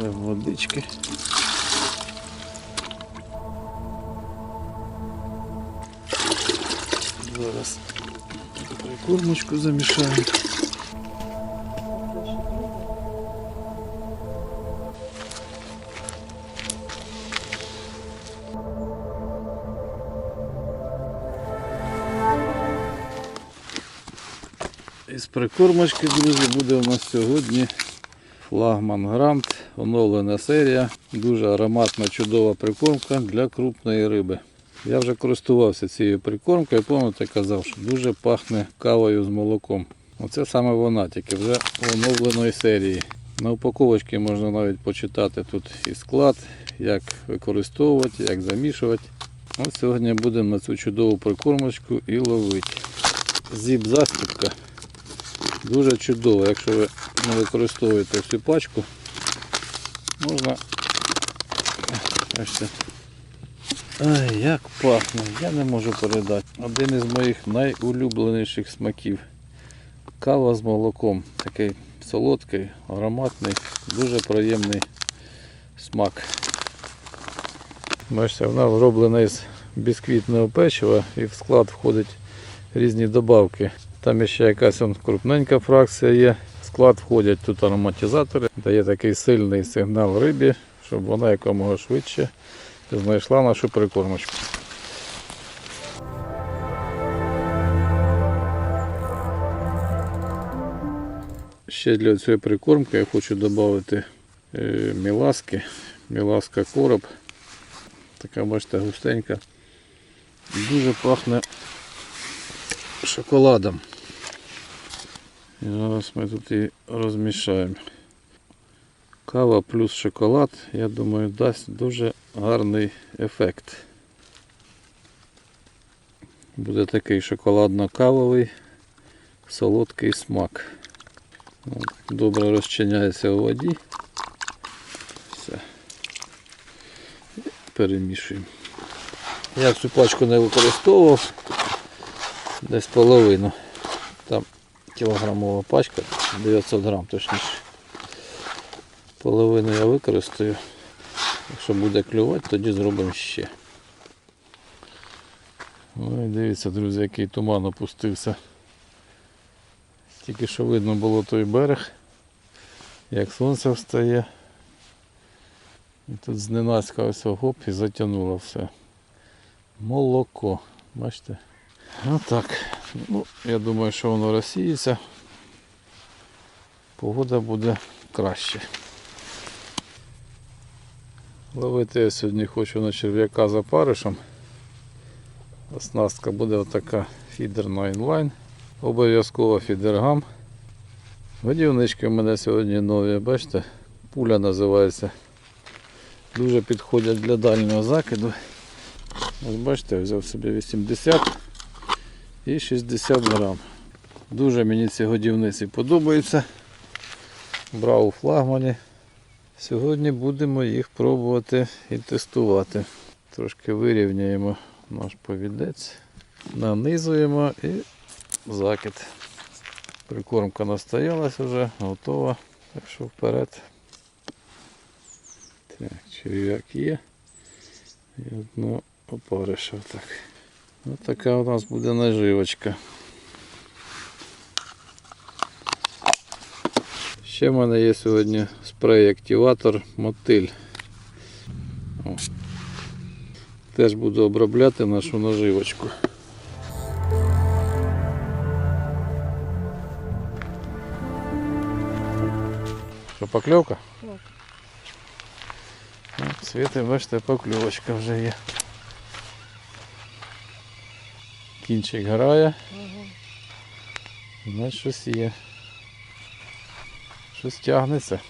Беремо водички. Зараз прикормочку замішаємо. Із прикормочки, друзі, буде у нас сьогодні флагман Грант, оновлена серія. Дуже ароматна, чудова прикормка для крупної риби. Я вже користувався цією прикормкою, пам'ятаєте, казав, що дуже пахне кавою з молоком. Оце саме вона, тільки вже оновленої серії. На упаковочці можна навіть почитати тут і склад, як використовувати, як замішувати. Ось сьогодні будемо на цю чудову прикормочку і ловити. Зіп-застіпка. Дуже чудово, якщо ви не використовуєте всю пачку, можна. Бачите. Як пахне, я не можу передати. Один із моїх найулюбленіших смаків. Кава з молоком. Такий солодкий, ароматний, дуже приємний смак. Бачите, вона зроблена із бісквітного печива і в склад входять різні добавки. Там ще якась крупненька фракція є. Склад входять тут ароматизатори, дає такий сильний сигнал рибі, щоб вона якомога швидше знайшла нашу прикормочку. Ще для цієї прикормки я хочу додати е, міласки. Міласка короб. Така, бачите, густенька. Дуже пахне шоколадом. І зараз ми тут її розмішаємо. Кава плюс шоколад, я думаю, дасть дуже гарний ефект. Буде такий шоколадно-кавовий солодкий смак. Добре розчиняється у воді. Все. І Перемішуємо. Я цю пачку не використовував. Десь половину. Кілограмова пачка, 900 грам точніше. Половину я використаю. Якщо буде клювати, тоді зробимо ще. Ой, дивіться, друзі, який туман опустився. Тільки що видно було той берег, як сонце встає. І тут зненацька ось гоп і затягнуло все. Молоко. Бачите? Отак. Ну, я думаю, що воно розсіється. Погода буде краще. Ловити я сьогодні хочу на черв'яка за паришем. Оснастка буде отака фідерна інлайн. Обов'язково фідергам. Годівнички в мене сьогодні нові, бачите, пуля називається. Дуже підходять для дальнього закиду. Ось бачите, я взяв собі 80 і 60 грам. Дуже мені ці годівниці подобаються. Брав у флагмані. Сьогодні будемо їх пробувати і тестувати. Трошки вирівняємо наш повідець, нанизуємо і закид. Прикормка настоялась вже, готова. Так що вперед. Так, черв'як є. І одну опариша так. Ось така у нас буде наживочка. Ще в мене є сьогодні спрей-активатор мотиль. О. Теж буду обробляти нашу наживочку. Що, покльовка? Ну, Світи, бачите, покльовочка вже є. Кінчик грає. Значить щось є. Щось тягнеться.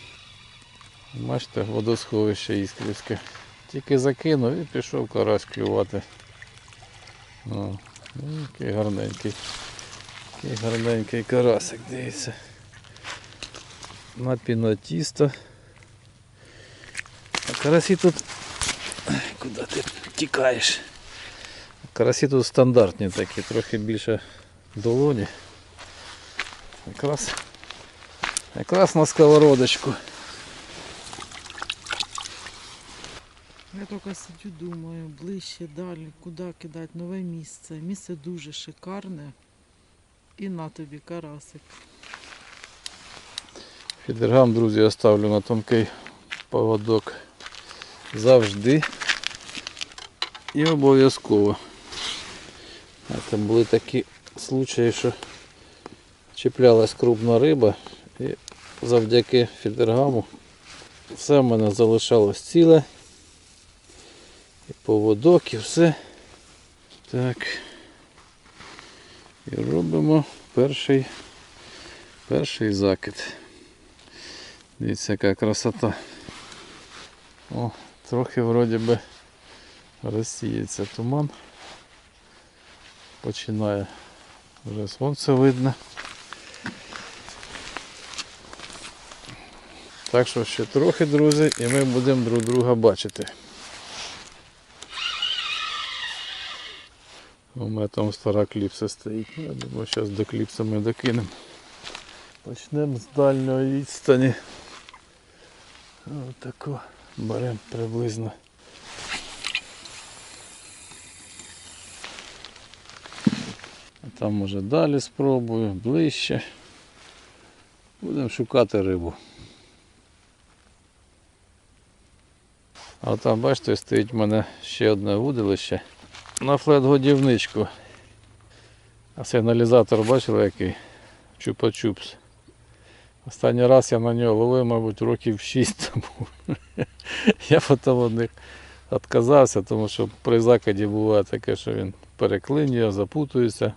Бачите, водосховище іскрівське. Тільки закинув і пішов карась клювати. О, ну, який гарненький. Який гарненький карасик, дивіться. На пінотісто. А карасі тут... Куди ти тікаєш? Карасі тут стандартні такі, трохи більше долоні. Якраз, якраз на сковородочку. Я тільки сидю, думаю, ближче, далі, куди кидати нове місце. Місце дуже шикарне. І на тобі карасик. Фідергам, друзі, я ставлю на тонкий поводок завжди і обов'язково. Там були такі случаї, що чіплялась крупна риба і завдяки фідергаму все в мене залишалось ціле. І поводок, і все. Так. І робимо перший, перший закид. Дивіться, яка красота. О, трохи вроді би розсіється туман. Починає вже сонце видно. Так що ще трохи, друзі, і ми будемо друг друга бачити. У мене там стара кліпса стоїть. Ну, Я думаю, зараз до кліпса ми докинемо. Почнемо з дальньої відстані. Отако беремо приблизно. Там може далі спробую, ближче. Будемо шукати рибу. А там, бачите, стоїть в мене ще одне вудилище на флет-годівничку. А сигналізатор бачили який? Чупа-чупс. Останній раз я на нього ловив, мабуть, років 6 тому. Я потім від них відказався, тому що при закиді буває таке, що він переклинює, запутується.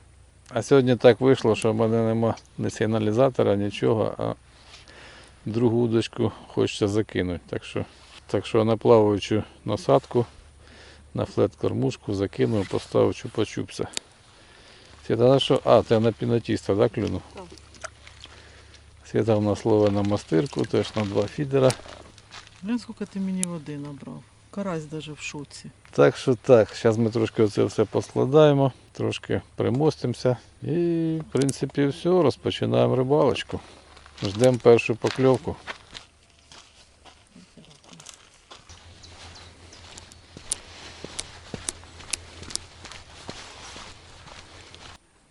А сьогодні так вийшло, що в мене нема ні сигналізатора, нічого, а другу удочку хочеться закинути. Так що, так що на плаваючу насадку, на флет-кормушку закинув, поставив чупа-чупса. Світа, на що? А, ти на пінотіста, так, клюнув? Так. Світа в нас ловить на мастирку, теж на два фідера. Блін, скільки ти мені води набрав. Карась навіть в шоці. Так що так, зараз ми трошки оце все поскладаємо, трошки примостимося і в принципі все, розпочинаємо рибалочку. Ждемо першу покльовку.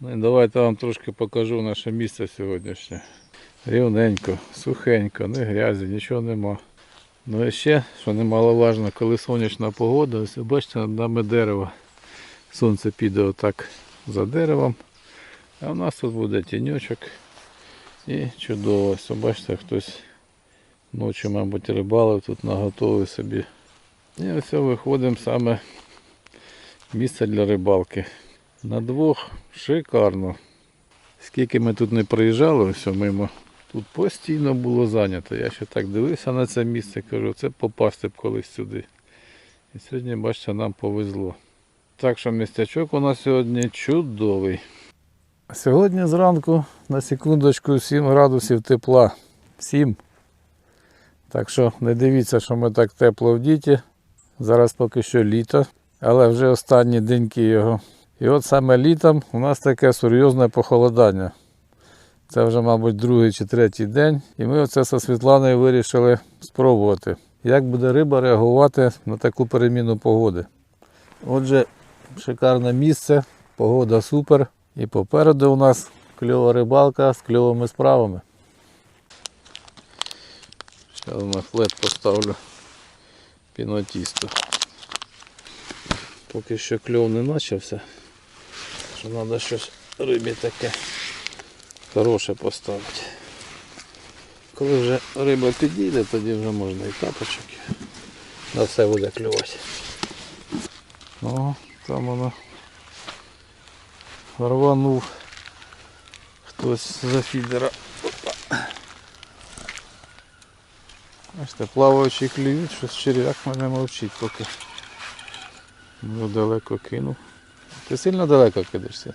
Ну і давайте вам трошки покажу наше місце сьогоднішнє. Рівненько, сухенько, не грязі, нічого нема. Ну і ще, що немаловажно, коли сонячна погода, ось бачите, над нами дерево. Сонце піде отак за деревом. А у нас тут буде тіньочок. І чудово. Ось бачите, хтось ночі, мабуть, рибалив тут наготовив собі. І ось виходимо саме місце для рибалки. На двох шикарно. Скільки ми тут не приїжджали, ось мимо Тут постійно було зайнято. Я ще так дивився на це місце, кажу, це попасти б колись сюди. І сьогодні, бачите, нам повезло. Так що містячок у нас сьогодні чудовий. Сьогодні зранку на секундочку 7 градусів тепла. 7. Так що не дивіться, що ми так тепло в діті. Зараз поки що літо, але вже останні деньки його. І от саме літом у нас таке серйозне похолодання. Це вже, мабуть, другий чи третій день. І ми оце зі Світланою вирішили спробувати, як буде риба реагувати на таку переміну погоди. Отже, шикарне місце, погода супер. І попереду у нас кльова рибалка з кльовими справами. Зараз на флет поставлю пінотісто. Поки що кльов не почався. Що треба щось рибі таке хороше поставити. Коли вже риба підійде, тоді вже можна і тапочок. На все буде клювати. О, там воно рванув хтось за фідера. Бачите, плаваючий клюють, щось черв'як мене мовчить поки. Ну, далеко кинув. Ти сильно далеко кидаєшся?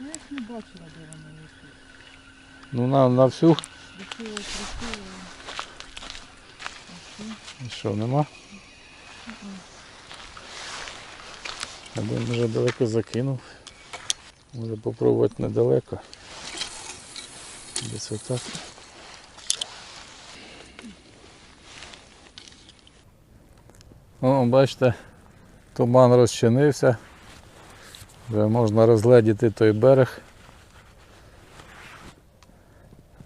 Я їх не бачила, де вони. Ну на, на всю. І що, нема? Один вже далеко закинув. Може попробувати недалеко. Десь отак. О, бачите, туман розчинився. Вже можна розгледіти той берег.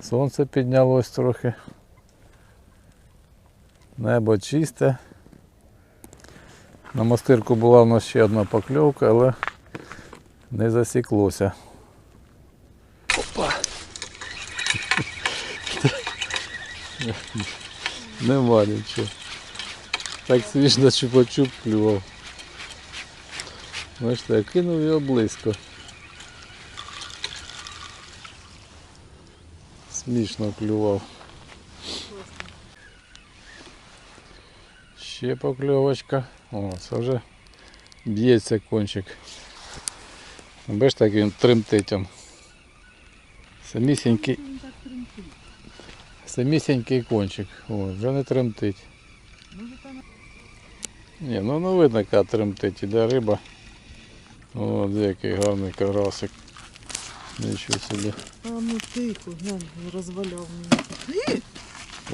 Сонце піднялось трохи. Небо чисте. На мастирку була в нас ще одна покльовка, але не засіклося. Опа! Нема нічого. Так свіжно чупа-чуп клював. Бачите, я кинув його близько. Смішно клював. Ще покльовочка. О, це вже б'ється кончик. Бачите, як він тремтить. Самісінький, самісінький кончик. О, вже не тремтить. Ні, ну не видно, яка тремтить, іде риба. О, де який гарний карасик. Нічого собі. А ну тихо, глянь, розваляв мені. Ні,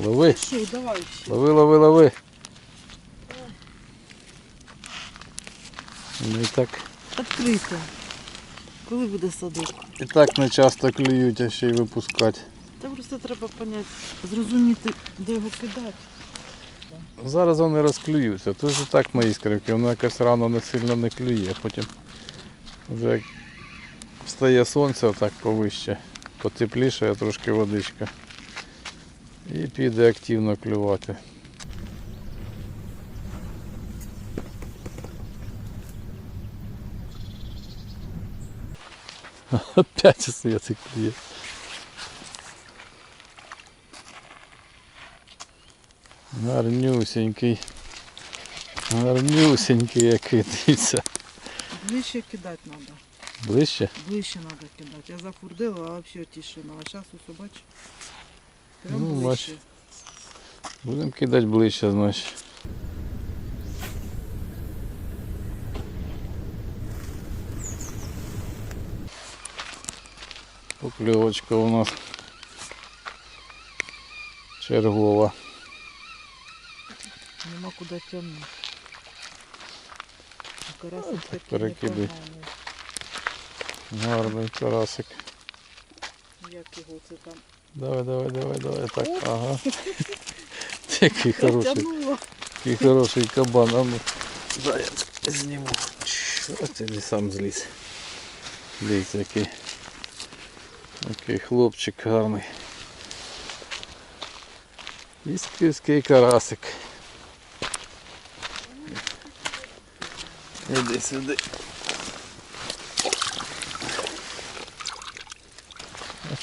Лови, що, давай ще. лови, лови, лови. Ну і так, Відкрито. Коли буде садок? і так не часто клюють, а ще й випускати. Та просто треба поняти, зрозуміти, де його кидати. Зараз вони розклюються. Тут же так мої скривки, воно якось рано не сильно не клює. Потім вже встає сонце так повище, потепліше трошки водичка. І піде активно клювати. Опять світик клює. Гарнюсенький. Гарнюсенький який, дивіться. Ближче кидати треба. Ближче? Ближче треба кидати. Я зафурдила, а взагалі тишина. А зараз усе бачиш. Прям Ну, ближче. бач. Будемо кидати ближче, значить. Покльовочка у нас чергова. Нема куди тягнути. А перекидай. Гарний карасик. Як його це там? Давай, давай, давай, давай. Так, ага. Який хороший. Який хороший кабан. А ну, я зніму. Ось ти не сам зліз. Дивіться, який. Який хлопчик гарний. Ісківський карасик. Іди сюди.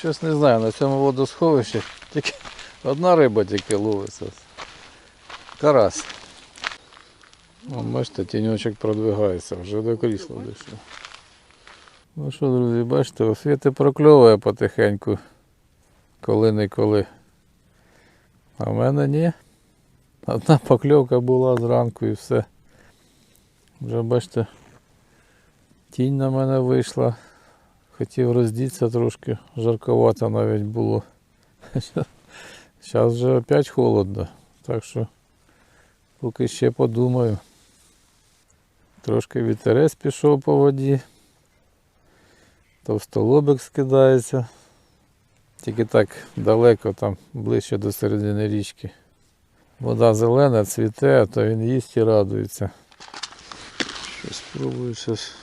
Щось не знаю, на цьому водосховищі тільки одна риба тільки ловиться. Карась. О, бачите, тіньочок продвигається, вже до крісла дійшов. Ну що, друзі, бачите, освіти прокльовує потихеньку, коли-неколи. А в мене ні. Одна покльовка була зранку і все. Вже бачите, тінь на мене вийшла. Хотів роздітися трошки, жарковато навіть було. Зараз вже опять холодно. Так що поки ще подумаю. Трошки вітерець пішов по воді. Товстолобик скидається. Тільки так далеко, там ближче до середини річки. Вода зелена, цвіте, то він їсть і радується. Щось спробую зараз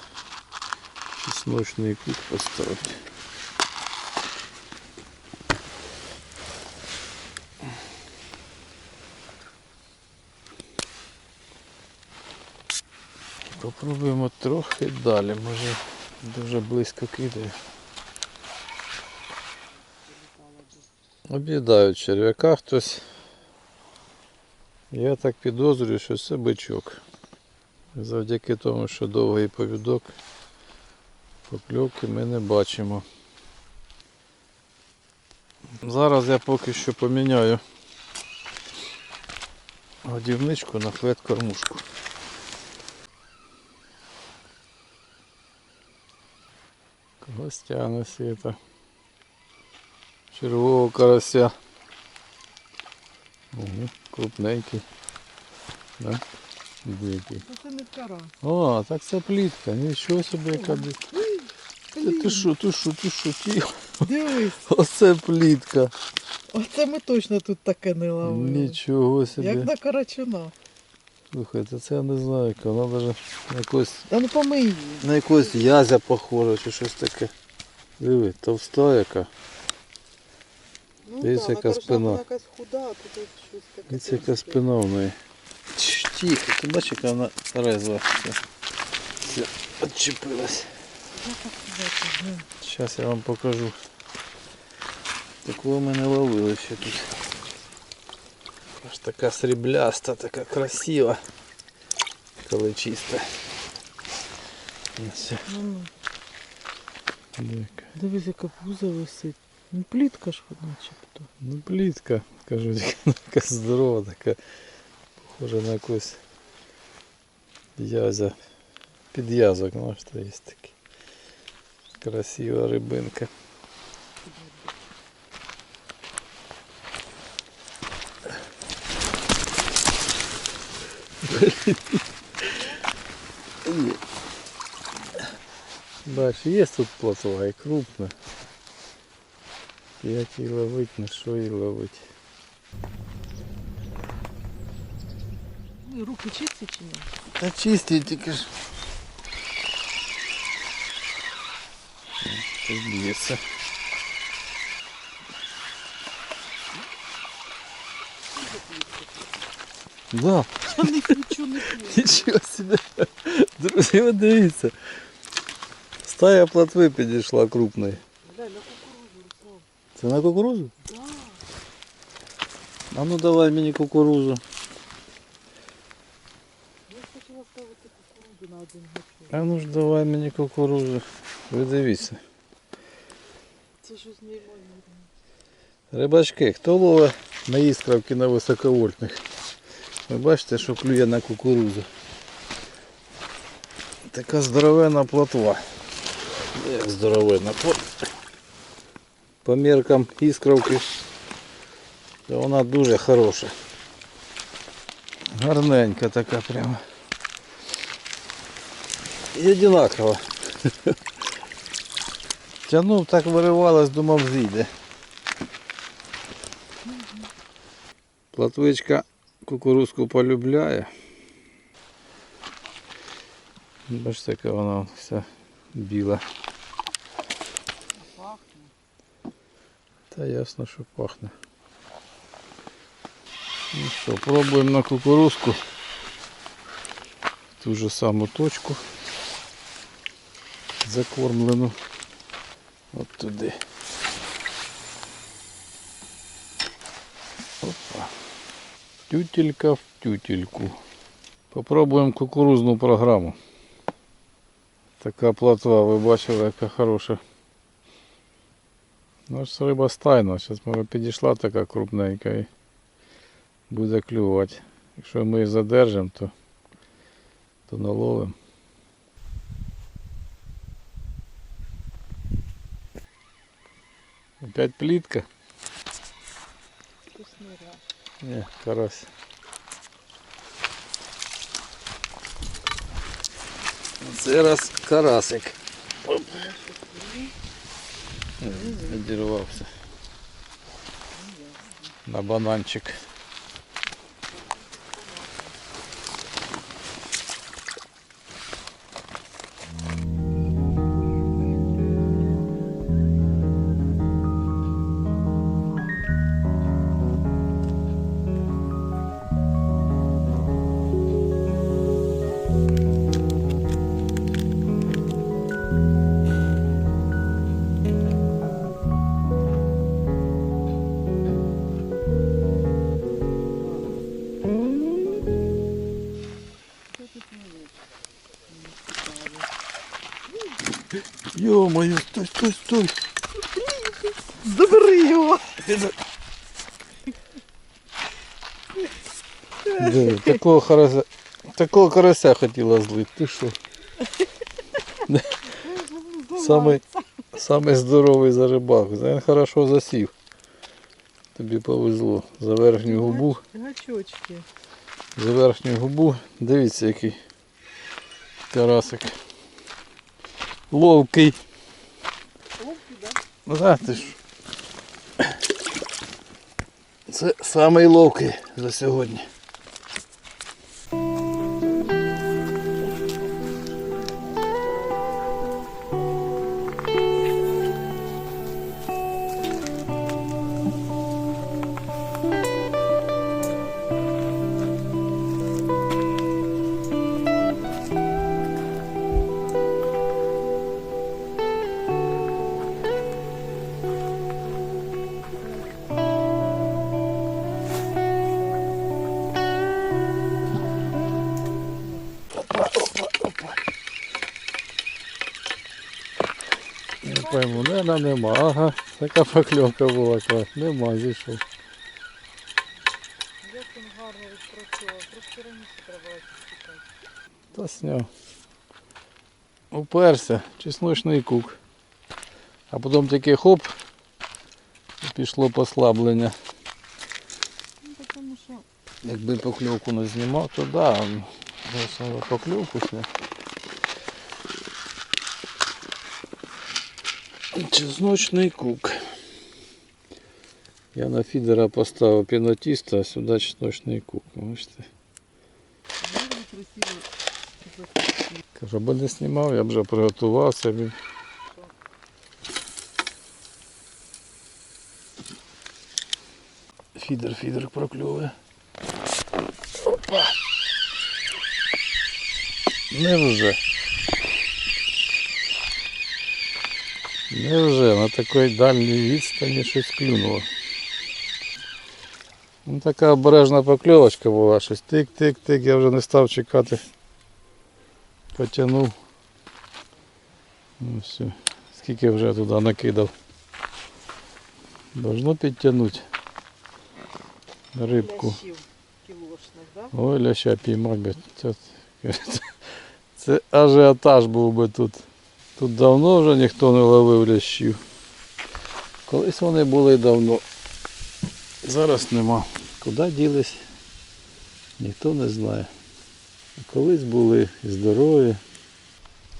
чесночний кут поставити. Попробуємо трохи далі, може дуже близько кидає. Об'їдають черв'яка хтось. Я так підозрюю, що це бичок. Завдяки тому, що довгий повідок, покльовки ми не бачимо. Зараз я поки що поміняю годівничку на флет-кормушку. Гостяна світа. Червового карася. Угу, крупненький. Да? Дикий. Це не кара. О, так це плітка, нічого собі яка дика. Ти, ти що, ти що, ти що, тихо. Дивись, Оце плітка. оце ми точно тут таке не ловили. Нічого собі. Як на карачуна. Слухайте, це я не знаю, яка. Вона навіть на якось, Та ну помий її. на якогось язя похожа чи щось таке. Диви, товста яка. Ну, Дивись, та, яка спина. вона якась худа, а тут щось таке. Дивіться, яка спина в неї. Тихо, ти бачиш, яка вона резва. Все. Все, відчепилась. Я так бачу, ну. Зараз я вам покажу. Такого ми не ловили ще тут. Аж така срібляста, така красива. Коли чиста. Ось, Ну, ну. дивіться. Дивись, яка пузо висить. Ну, плітка ж хоч начебто. Ну плітка, кажу, така здорова, така похожа на якусь язя. Під'язок, ну що є такий. Красива рибинка. Є. Бач, є тут плотва і крупна. Як її ловить, на що її ловить. Ну, і руки чисті чи ні? Та чисті тільки ж. Тут б'ється. Да, Я них нічого не п'ю. нічого собі. Друзі, ви дивіться. Стая плотви підійшла крупної. Глянь, на кукурузу, Руслан. Це на кукурузу? Да. А ну давай мені кукурузу. Я ж хотіла ставити кукурузу на один гачок. А ну ж давай мені кукурузу. Ви дивіться. Це щось неймовірне. Рибачки, хто ловить на іскравки на високовольтних? Ви бачите, що клює на кукурузу. Така здоровенна плотва. Як здоровенна. По, по міркам іскравки, то вона дуже хороша. Гарненька така прямо. І одинакова. Тянув, так виривалась, думав зійде. Платвичка кукурузку полюбляє. Бачите, яка вона вся біла. Пахне. Та ясно, що пахне. Ну що, пробуємо на кукурузку. Ту же саму точку. Закормлену. От туди. Опа. Тютелька в тютельку. Попробуємо кукурузну програму. Така платва, ви бачили, яка хороша. Ну ж риба стайна, зараз може підійшла така крупненька і буде клювати. Якщо ми її задержимо, то, то наловимо. Опять плітка? Вкусний ряд. Ні, карась. Це раз карасик. Оп. Відірвався. На бананчик. Ё-моё, стой, стой, стой. Забери його! Диви, такого карася, такого карася хотіла злити. Ти що? Самий, самий здоровий за рибак. Він хорошо засів. Тобі повезло. За верхню губу Гачочки. за верхню губу. Дивіться, який карасик. Ловкий. Да? Ну так, ти ж. Це самий ловкий за сьогодні. Така покльовка була клас. Нема, зійшов. Як він гарно відпрацьовував. Трошки раніше треба чекати. Та сняв. Уперся, чесночний кук. А потім такий хоп, і пішло послаблення. Ну, тому що Якби покльовку не знімав, то да, зараз покльовку зняв. Чесночний кук. Я на фідера поставив пінотіста, а сюди чесночний кук. Бачите? дуже красиво запустив. Кажу, аби не знімав, я б вже приготувався. б. Фідер, фідер прокльовує. Опа. Невже. Невже на такій дальній відстані щось клюнуло. Ну, така обережна покльовочка була, щось тик-тик-тик, я вже не став чекати. Потягнув. Ну все. Скільки вже туди накидав. Должно підтягнути рибку. Ой, ляща піймав. Це, це ажіотаж був би тут. Тут давно вже ніхто не ловив лящів. Колись вони були давно. Зараз нема. Куди ділись? Ніхто не знає. Колись були здорові.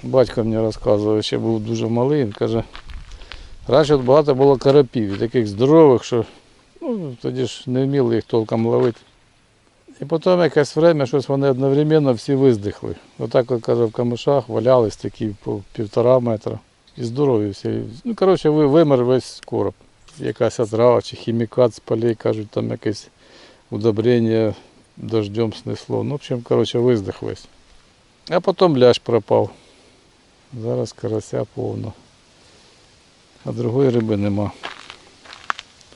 Батько мені розказував, ще був дуже малий, він каже, раніше багато було карапів, таких здорових, що ну, тоді ж не вміли їх толком ловити. І потім якесь время щось вони одновременно всі виздихли. Отак, от, каже, в камишах валялись такі по півтора метра. І здорові всі. Ну, коротше, вимер весь короб. Якась отрава чи хімікат з полей, кажуть, там якесь удобрення дождем снесло. Ну, в общем, коротше, виздих весь. А потім лящ пропав. Зараз карася повно. А другої риби нема.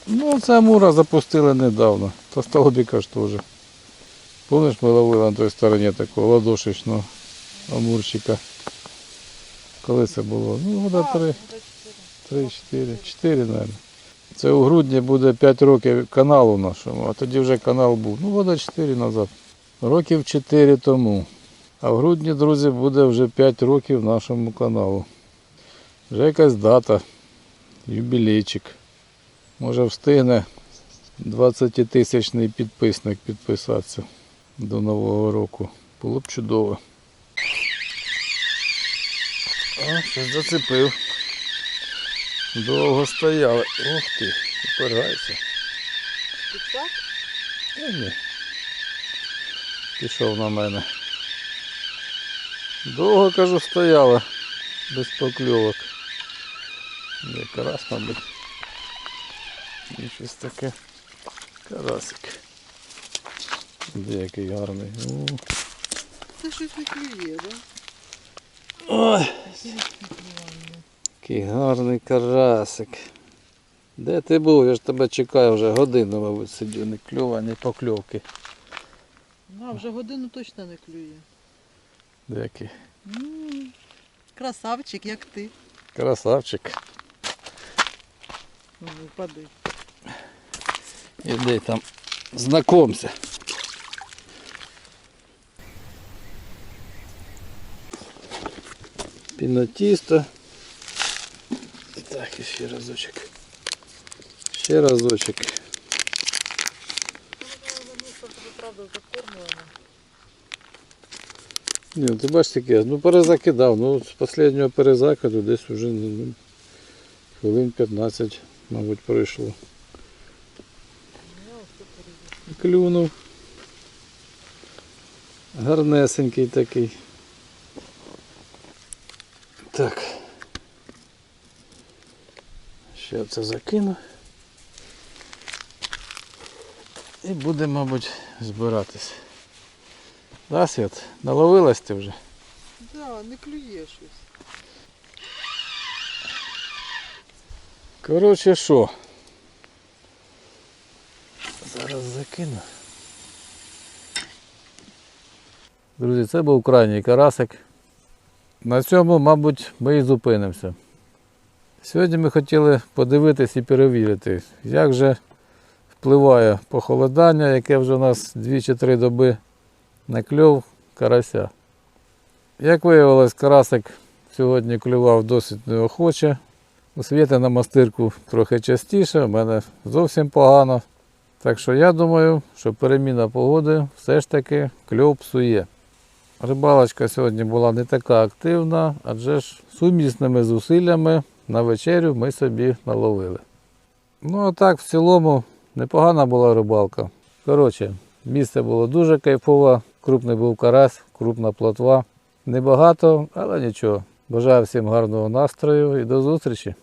Ну, це Амура запустили недавно. Та столбіка ж теж. Помниш, ми ловили на той стороні такого ладошечного амурчика. Коли це було? Ну, года три, три, чотири, мабуть. Це у грудні буде 5 років каналу нашому, а тоді вже канал був. Ну, года 4 назад. Років 4 тому. А в грудні, друзі, буде вже 5 років нашому каналу. Вже якась дата, юбілейчик. Може встигне 20-тисячний підписник підписатися до Нового року. Було б чудово. О, щось зацепив. Довго стояли. Ух ти, упирається. Підсак? Ні. Пішов на мене. Довго, кажу, стояла без покльовок. Є карась, мабуть. І щось таке. Карасик. Де який гарний. У. Це щось не клює, да? Ой, Який гарний карасик. Де ти був? Я ж тебе чекаю вже годину, мабуть, сидю, не кльова, ні покльовки. А, вже годину точно не клює. Де який? М, Красавчик, як ти. Красавчик. Ну, Впади. Іди там, знакомся. Пінотісто. Так, і ще разочок. Ще разочок. Ні, ти бачиш таке, ну перезакидав, ну з останнього перезакиду десь вже ну, хвилин 15, мабуть, пройшло. Клюнув. Гарнесенький такий. Так. Ще це закину. І буде, мабуть, збиратись. Да, Свят? Наловилась ти вже? Да, не клює щось. Коротше, що? Зараз закину. Друзі, це був крайній карасик. На цьому, мабуть, ми і зупинимося. Сьогодні ми хотіли подивитись і перевірити, як же впливає похолодання, яке вже у нас 2 чи 3 доби на карася. Як виявилось, карасик сьогодні клював досить неохоче. У Світи на мастирку трохи частіше, в мене зовсім погано. Так що я думаю, що переміна погоди все ж таки кльов псує. Рибалочка сьогодні була не така активна, адже ж сумісними зусиллями на вечерю ми собі наловили. Ну а так, в цілому, непогана була рибалка. Коротше, місце було дуже кайфове, крупний був карась, крупна плотва. Небагато, але нічого. Бажаю всім гарного настрою і до зустрічі!